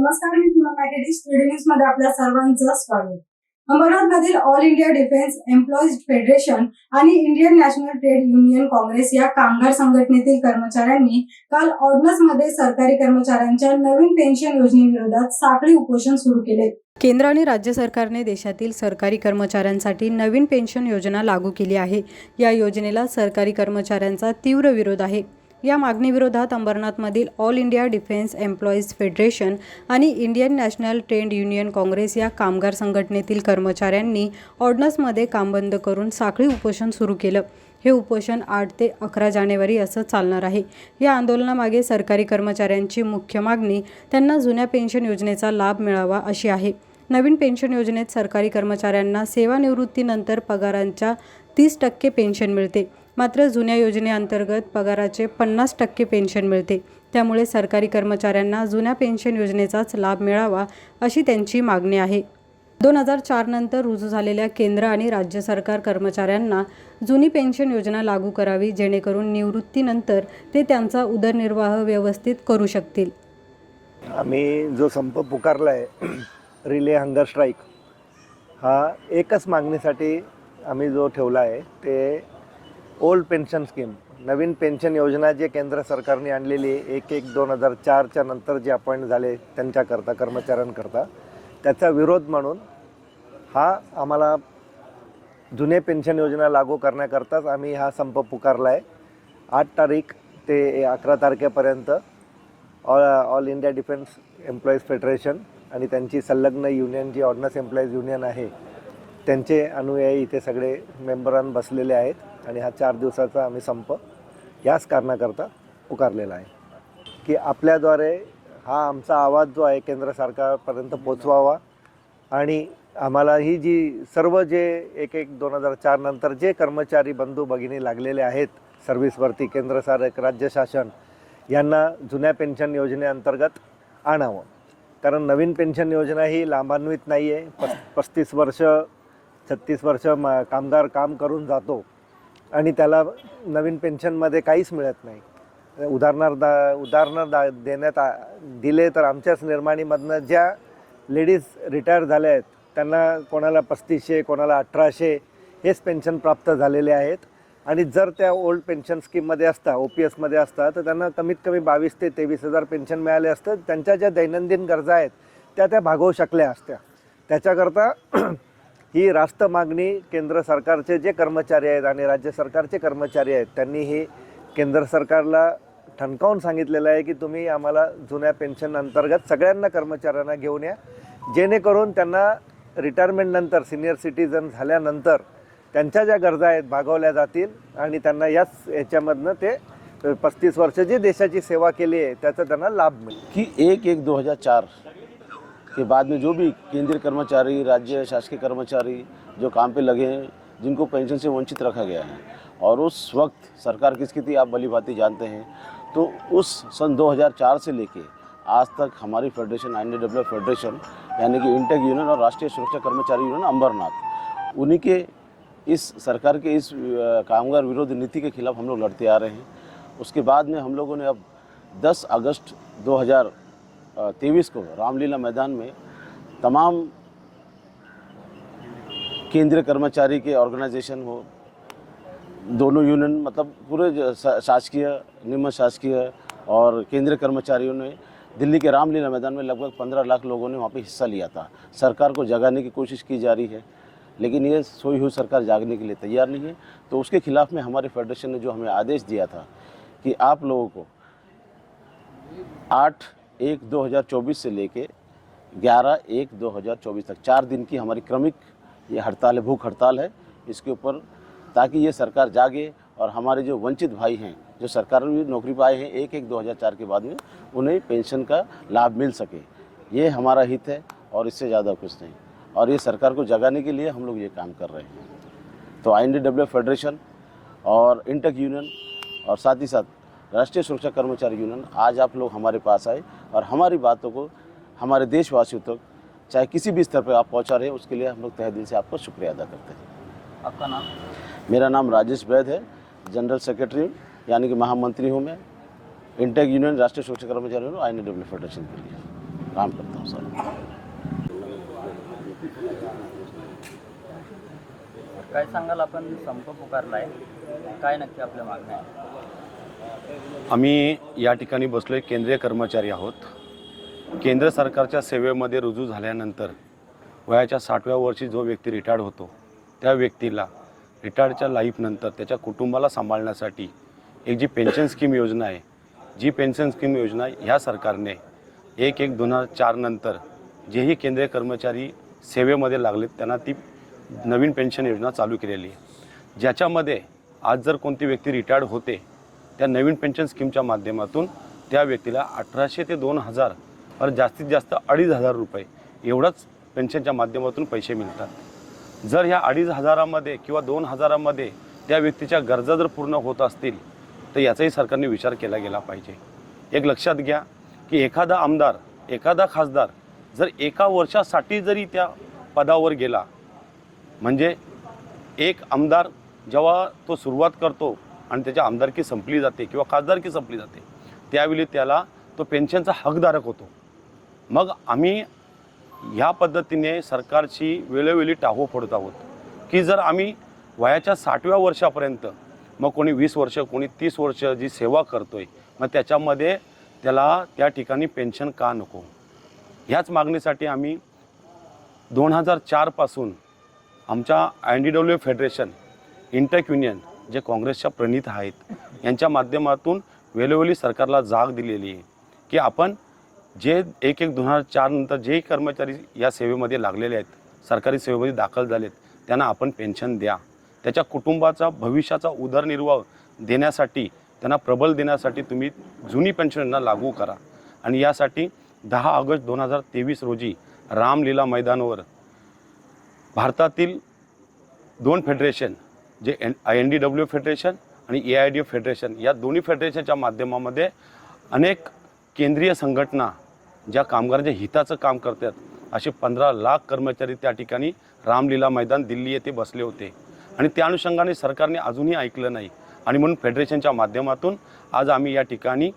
नमस्कार मी पुन्हा पॅकेटी न्यूजमध्ये आपल्या सर्वांचं स्वागत. अंबरनाथ मधील all India defence employees federation आणि Indian national trade union Congress या कामगार संघटनेतील कर्मचाऱ्यांनी काल ऑर्डनन्समध्ये सरकारी कर्मचाऱ्यांच्या नवीन पेन्शन योजनेविरोधात साखळी उपोषण सुरू केले. केंद्र आणि राज्य सरकारने देशातील सरकारी कर्मचाऱ्यांसाठी नवीन पेन्शन योजना लागू केली आहे. या योजनेला सरकारी कर्मचाऱ्यांचा तीव्र विरोध आहे. या मागणीविरोधात अंबरनाथमधील all India defence employees federation आणि Indian national trade union Congress या कामगार संघटनेतील कर्मचाऱ्यांनी ऑर्डनसमध्ये काम बंद करून साखळी उपोषण सुरू केलं. हे उपोषण आठ ते अकरा जानेवारी असं चालणार आहे. या आंदोलनामागे सरकारी कर्मचाऱ्यांची मुख्य मागणी त्यांना जुन्या पेन्शन योजनेचा लाभ मिळावा अशी आहे. नवीन पेन्शन योजनेत सरकारी कर्मचाऱ्यांना सेवानिवृत्तीनंतर पगारांच्या तीस टक्के पेन्शन मिळते. मात्र जुन्या योजनेअंतर्गत पगाराचे पन्नास टक्के पेन्शन मिळते. त्यामुळे सरकारी कर्मचाऱ्यांना जुन्या पेन्शन योजनेचाच लाभ मिळावा अशी त्यांची मागणी आहे. दोन हजार चार नंतर रुजू झालेल्या केंद्र आणि राज्य सरकार कर्मचाऱ्यांना जुनी पेन्शन योजना लागू करावी जेणेकरून निवृत्तीनंतर ते त्यांचा उदरनिर्वाह व्यवस्थित करू शकतील. आम्ही जो संप पुकारला आहे रिले हंगर स्ट्राईक हा एकच मागणीसाठी आम्ही जो ठेवला आहे ते ओल्ड पेन्शन स्कीम नवीन पेन्शन योजना जे केंद्र सरकारने आणलेली आहे एक एक दोन हजार चारच्या नंतर जे अपॉइंट झाले त्यांच्याकरता कर्मचाऱ्यांकरता त्याचा विरोध म्हणून हा आम्हाला जुने पेन्शन योजना लागू करण्याकरताच आम्ही हा संप पुकारला आहे आठ तारीख ते अकरा तारखेपर्यंत all all India defence employees federation आणि त्यांची संलग्न युनियन जी ऑर्डनन्स एम्प्लॉईज युनियन आहे त्यांचे अनुयायी इथे सगळे मेंबरां बसलेले आहेत. आणि हा चार दिवसाचा आम्ही संप याच कारणाकरता पुकारलेला आहे. की आपल्याद्वारे हा आमचा आवाज जो आहे केंद्र सरकारपर्यंत पोचवावा आणि आम्हाला ही जी सर्व जे एक एक दोन हजार चार नंतर जे कर्मचारी बंधू भगिनी लागलेले आहेत सर्व्हिसवरती केंद्र सर राज्य शासन यांना जुन्या पेन्शन योजनेअंतर्गत आणावं. कारण नवीन पेन्शन योजना ही लाभान्वित नाही आहे पस पस्तीस वर्ष छत्तीस वर्ष मा कामगार काम करून जातो. आणि त्याला नवीन पेन्शनमध्ये काहीच मिळत नाही. उदाहरणार्थ दा उदाहरणं दा देण्यात आ दिले तर आमच्याच निर्माणीमधनं ज्या लेडीज रिटायर झाल्या आहेत त्यांना कोणाला पस्तीसशे कोणाला अठराशे हेच पेन्शन प्राप्त झालेले आहेत. आणि जर त्या ओल्ड पेन्शन स्कीममध्ये असता ओ पी एसमध्ये असता तर त्यांना कमीत कमी बावीस ते तेवीस हजार पेन्शन मिळाले असतं. त्यांच्या ज्या दैनंदिन गरजा आहेत त्या त्या भागवू शकल्या असत्या. त्याच्याकरता ही रास्त मागणी केंद्र सरकारचे जे कर्मचारी आहेत आणि राज्य सरकारचे कर्मचारी आहेत त्यांनी हे केंद्र सरकारला ठणकावून सांगितलेलं आहे की तुम्ही आम्हाला जुन्या पेन्शन अंतर्गत सगळ्यांना कर्मचाऱ्यांना घेऊन या. जेणेकरून त्यांना रिटायरमेंटनंतर सिनियर सिटीजन झाल्यानंतर त्यांच्या ज्या गरजा आहेत भागवल्या जातील आणि त्यांना याच याच्यामधनं ते पस्तीस वर्ष जी देशाची सेवा केली आहे त्याचा त्यांना लाभ मिळेल. की एक एक 2004 के बाद में जो भी केंद्रीय कर्मचारी, राज्य शासकीय कर्मचारी जो काम पे लगे हैं, जिनको पेंशन से वंचित रखा गया है और उस वक्त सरकार की स्थिति आप भली भांति जानते हैं तो उस सन 2004 से लेके आज तक हमारी फेडरेशन आईएनडब्ल्यू फेडरेशन, यानी कि इंटेक यूनियन और राष्ट्रीय सुरक्षा कर्मचारी यूनियन अंबरनाथ, उन्हीं के इस सरकार के इस कामगार विरोधी नीति के खिलाफ हम लोग लड़ते आ रहे हैं। उसके बाद में हम लोगों ने अब 10 अगस्त 2023 को रामलीला मैदान में तमाम केंद्रीय कर्मचारी के ऑर्गेनाइजेशन हो, दोनों यूनियन मतलब पूरे शासकीय, निम्न शासकीय और केंद्रीय कर्मचारियों ने दिल्ली के रामलीला मैदान में लगभग पंद्रह लाख लोगों ने वहाँ पे हिस्सा लिया था। सरकार को जगाने की कोशिश की जा रही है, लेकिन ये सोई हुई सरकार जागने के लिए तैयार नहीं है। तो उसके खिलाफ में हमारे फेडरेशन ने जो हमें आदेश दिया था कि आप लोगों को आठ एक 2024 से लेके ग्यारह एक 2024 तक। चार दिन की हमारी क्रमिक ये हड़ताल है, भूख हड़ताल है। इसके ऊपर ताकि ये सरकार जागे और हमारे जो वंचित भाई हैं, जो सरकारी नौकरी पर आए हैं, एक एक 2004 के बाद में उन्हें पेंशन का लाभ मिल सके। ये हमारा हित है और इससे ज़्यादा कुछ नहीं। और ये सरकार को जगाने के लिए हम लोग ये काम कर रहे हैं। तो आईएनडीडब्ल्यू फेडरेशन और इंटक यूनियन और साथ ही साथ राष्ट्रीय सुरक्षा कर्मचारी यूनियन आज आप लोग हमारे पास आए और हमारी बातों को हमारे देशवासियों तक चाहे किसी भी स्तर पर आप पहुँचा रहे हैं उसके लिए हम लोग तहे दिल से आपका शुक्रिया अदा करते हैं। आपका नाम? मेरा नाम राजेश वैद है जनरल सेक्रेटरी यानी कि महामंत्री हूँ मैं। इंटेक यूनियन राष्ट्रीय सुरक्षा कर्मचारी यूनियन आई एन फेडरेशन के लिए। काम करता हूँ सर। काय सांगाल आपण? संप पुकारलाय. काय नक्की आपल्या मागण्या आम्ही या ठिकाणी बसलो आहे केंद्रीय कर्मचारी आहोत. केंद्र सरकारच्या सेवेमध्ये रुजू झाल्यानंतर वयाच्या साठव्या वर्षी जो व्यक्ती रिटायर्ड होतो त्या व्यक्तीला रिटायर्डच्या लाईफनंतर त्याच्या कुटुंबाला सांभाळण्यासाठी एक जी पेन्शन स्कीम योजना आहे जी पेन्शन स्कीम योजना ह्या सरकारने एक एक दोन हजार चारनंतर जेही केंद्रीय कर्मचारी सेवेमध्ये लागलेत त्यांना ती नवीन पेन्शन योजना चालू केलेली आहे. ज्याच्यामध्ये आज जर कोणती व्यक्ती रिटायर्ड होते त्या नवीन पेन्शन स्कीमच्या माध्यमातून त्या व्यक्तीला अठराशे ते दोन हजार और जास्तीत जास्त अडीच हजार रुपये एवढंच पेन्शनच्या माध्यमातून पैसे मिळतात. जर ह्या अडीच हजारामध्ये किंवा दोन हजारामध्ये त्या व्यक्तीच्या गरजा जर पूर्ण होत असतील तर याचाही सरकारने विचार केला गेला पाहिजे. एक लक्षात घ्या की एखादा आमदार एखादा खासदार जर एका वर्षासाठी जरी त्या पदावर गेला म्हणजे एक आमदार जेव्हा तो सुरुवात करतो आणि त्याची आमदारकी संपली जाते किंवा खासदारकी संपली जाते त्यावेळी त्याला तो पेन्शनचा हकधारक होतो. मग आम्ही ह्या पद्धतीने सरकारची वेळोवेळी टाहो फोडत आहोत. की जर आम्ही वयाच्या साठव्या वर्षापर्यंत मग कोणी वीस वर्ष कोणी तीस वर्ष जी सेवा करतो आहे मग त्याच्यामध्ये त्याला त्या ठिकाणी पेन्शन का नको? ह्याच मागणीसाठी आम्ही दोन हजार चारपासून आमच्या N D W federation INTUC union जे काँग्रेसच्या प्रणित आहेत यांच्या माध्यमातून वेळोवेळी सरकारला जाग दिलेली आहे की आपण जे एक एक दोन हजार चार नंतर जे कर्मचारी या सेवेमध्ये लागलेले आहेत सरकारी सेवेमध्ये दाखल झालेत त्यांना आपण पेन्शन द्या. त्याच्या कुटुंबाचा भविष्याचा उदरनिर्वाह देण्यासाठी त्यांना प्रबल देण्यासाठी तुम्ही जुनी पेन्शन योजना लागू करा. आणि यासाठी दहा ऑगस्ट दोन हजार तेवीस रोजी रामलीला मैदानावर भारतातील दोन फेडरेशन जे N I N D W federation आणि A I D F federation या दोन्ही फेडरेशनच्या माध्यमामध्ये अनेक केंद्रीय संघटना ज्या कामगारांच्या हिताचं काम करतात असे पंधरा लाख कर्मचारी त्या ठिकाणी रामलीला मैदान दिल्ली येथे बसले होते. आणि त्या अनुषंगाने सरकारने अजूनही ऐकलं नाही. आणि म्हणून फेडरेशनच्या माध्यमातून आज आम्ही या ठिकाणी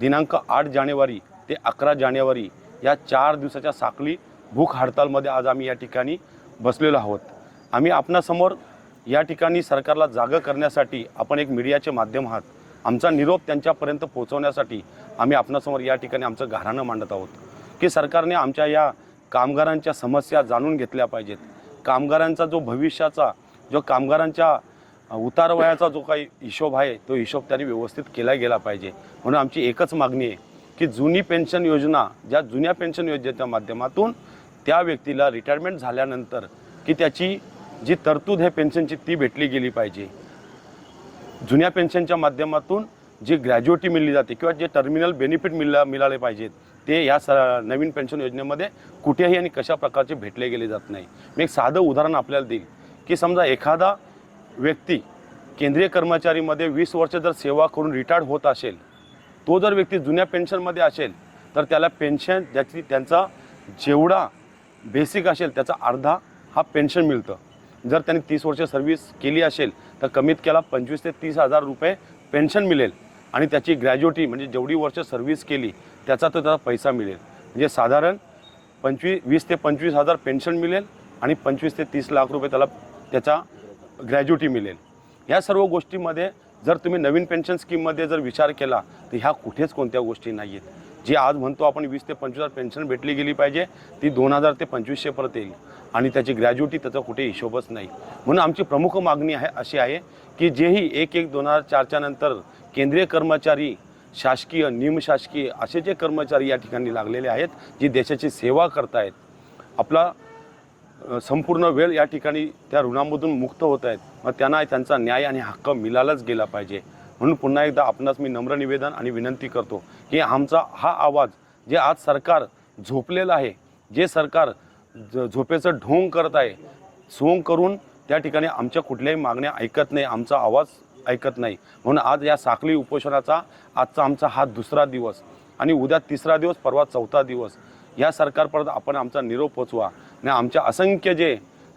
दिनांक आठ जानेवारी ते अकरा जानेवारी या चार दिवसाच्या साखळी भूक हडतालमध्ये आज आम्ही या ठिकाणी बसलेलो आहोत. आम्ही आपणासमोर या ठिकाणी सरकारला जागं करण्यासाठी आपण एक मीडियाचे माध्यम आहात. आमचा निरोप त्यांच्यापर्यंत पोहोचवण्यासाठी आम्ही आपणासमोर या ठिकाणी आमचं घराणं मांडत आहोत. की सरकारने आमच्या या कामगारांच्या समस्या जाणून घेतल्या पाहिजेत. कामगारांचा जो भविष्याचा जो कामगारांच्या उतारवयाचा जो काही हिशोब आहे तो हिशोब त्यांनी व्यवस्थित केला गेला पाहिजे. म्हणून आमची एकच मागणी आहे की जुनी पेन्शन योजना ज्या जुन्या पेन्शन योजनेच्या माध्यमातून त्या व्यक्तीला रिटायरमेंट झाल्यानंतर की त्याची जी तरतूद आहे पेन्शनची ती भेटली गेली पाहिजे. जुन्या पेन्शनच्या माध्यमातून जी ग्रॅज्युएटी मिळली जाते किंवा जे टर्मिनल बेनिफिट मिळला मिळाले पाहिजेत ते या स नवीन पेन्शन योजनेमध्ये कुठेही आणि कशा प्रकारचे भेटले गेले जात नाही. मी एक साधं उदाहरण आपल्याला देईल की समजा एखादा व्यक्ती केंद्रीय कर्मचारीमध्ये वीस वर्ष जर सेवा करून रिटायर्ड होत असेल तो जर व्यक्ती जुन्या पेन्शनमध्ये असेल तर त्याला पेन्शन ज्याची त्यांचा जेवढा बेसिक असेल त्याचा अर्धा हा पेन्शन मिळतं. जर त्यांनी तीस वर्ष सर्व्हिस केली असेल तर कमीत केला पंचवीस ते तीस हजार रुपये पेन्शन मिळेल. आणि त्याची ग्रॅज्युएटी म्हणजे जेवढी वर्ष सर्व्हिस केली त्याचा तो त्याचा पैसा मिळेल. म्हणजे साधारण पंचवीस वीस ते पंचवीस हजार पेन्शन मिळेल आणि पंचवीस ते तीस लाख रुपये त्याला त्याचा ग्रॅज्युटी मिळेल. या सर्व गोष्टीमध्ये जर तुम्ही नवीन पेन्शन स्कीममध्ये जर विचार केला तर ह्या कुठेच कोणत्या गोष्टी नाही आहेत जी आज म्हणतो आपण वीस ते पंचवीस हजार पेन्शन भेटली गेली पाहिजे ती दोन हजार ते पंचवीसशेपर्यंत येईल. आणि त्याची ग्रॅज्युएटी त्याचा कुठे हिशोबच नाही. म्हणून आमची प्रमुख मागणी आहे अशी आहे की जेही एक एक दोन हजार चारच्या नंतर केंद्रीय कर्मचारी शासकीय निमशासकीय असे जे कर्मचारी या ठिकाणी लागलेले आहेत जी देशाची सेवा करतायत आपला संपूर्ण वेळ या ठिकाणी त्या ऋणामधून मुक्त होत आहेत मग त्यांना त्यांचा न्याय आणि हक्क मिळालाच गेला पाहिजे. म्हणून पुन्हा एकदा आपणास मी नम्र निवेदन आणि विनंती करतो की आमचा हा आवाज जे आज सरकार झोपलेलं आहे जे सरकार झोपेचं ढोंग करत आहे सोंग करून त्या ठिकाणी आमच्या कुठल्याही मागण्या ऐकत नाही आमचा आवाज ऐकत नाही. म्हणून आज या साखळी उपोषणाचा आजचा आमचा हा दुसरा दिवस आणि उद्या तिसरा दिवस परवा चौथा दिवस या सरकारपर्यंत आपण आमचा निरोप पोचवा. आणि आमच्या असंख्य जे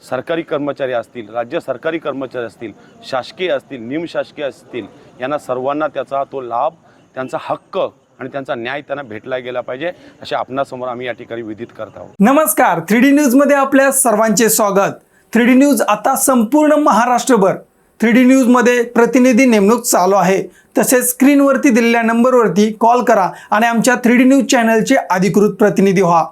सरकारी कर्मचारी असतील राज्य सरकारी कर्मचारी असतील शासकीय असतील निमशासकीय असतील यांना सर्वांना त्याचा तो लाभ त्यांचा हक्क आणि त्यांचा न्याय त्यांना भेटला गेला पाहिजे असे आपणासमोर आम्ही या ठिकाणी विदित करत आहोत. नमस्कार थ्री डी न्यूजमध्ये आपल्या सर्वांचे स्वागत. थ्री डी न्यूज आता संपूर्ण महाराष्ट्रभर. थ्री डी न्यूजमध्ये प्रतिनिधी नेमणूक चालू आहे. तसेच स्क्रीनवरती दिलेल्या नंबरवरती कॉल करा आणि आमच्या थ्री डी न्यूज चॅनलचे अधिकृत प्रतिनिधी व्हा.